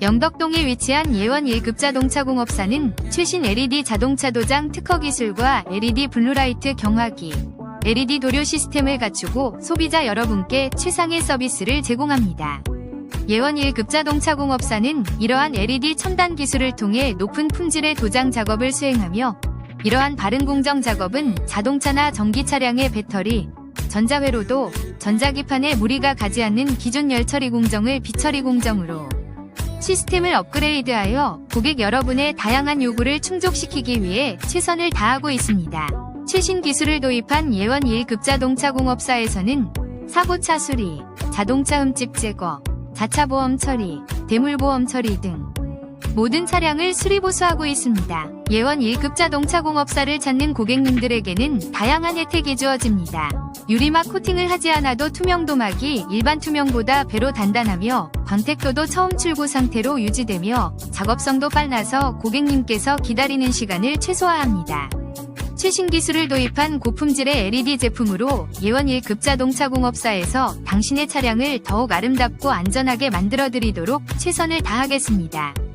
영덕동에 위치한 예원 1급 자동차공업사는 최신 LED 자동차 도장 특허 기술과 LED 블루라이트 경화기, LED 도료 시스템을 갖추고 소비자 여러분께 최상의 서비스를 제공합니다. 예원 1급 자동차공업사는 이러한 LED 첨단 기술을 통해 높은 품질의 도장 작업을 수행하며 이러한 바른 공정 작업은 자동차나 전기 차량의 배터리, 전자회로도 전자기판에 무리가 가지 않는 기존 열처리 공정을 비처리 공정으로 시스템을 업그레이드하여 고객 여러분의 다양한 요구를 충족시키기 위해 최선을 다하고 있습니다. 최신 기술을 도입한 예원 1급 자동차 공업사에서는 사고 차 수리, 자동차 흠집 제거, 자차 보험 처리, 대물 보험 처리 등 모든 차량을 수리 보수하고 있습니다. 예원 1급 자동차 공업사를 찾는 고객님들에게는 다양한 혜택이 주어집니다. 유리막 코팅을 하지 않아도 투명 도막이 일반 투명보다 배로 단단하며 광택도도 처음 출고 상태로 유지되며 작업성도 빨라서 고객님께서 기다리는 시간을 최소화합니다. 최신 기술을 도입한 고품질의 LED 제품으로 예원 1급 자동차 공업사에서 당신의 차량을 더욱 아름답고 안전하게 만들어 드리도록 최선을 다하겠습니다.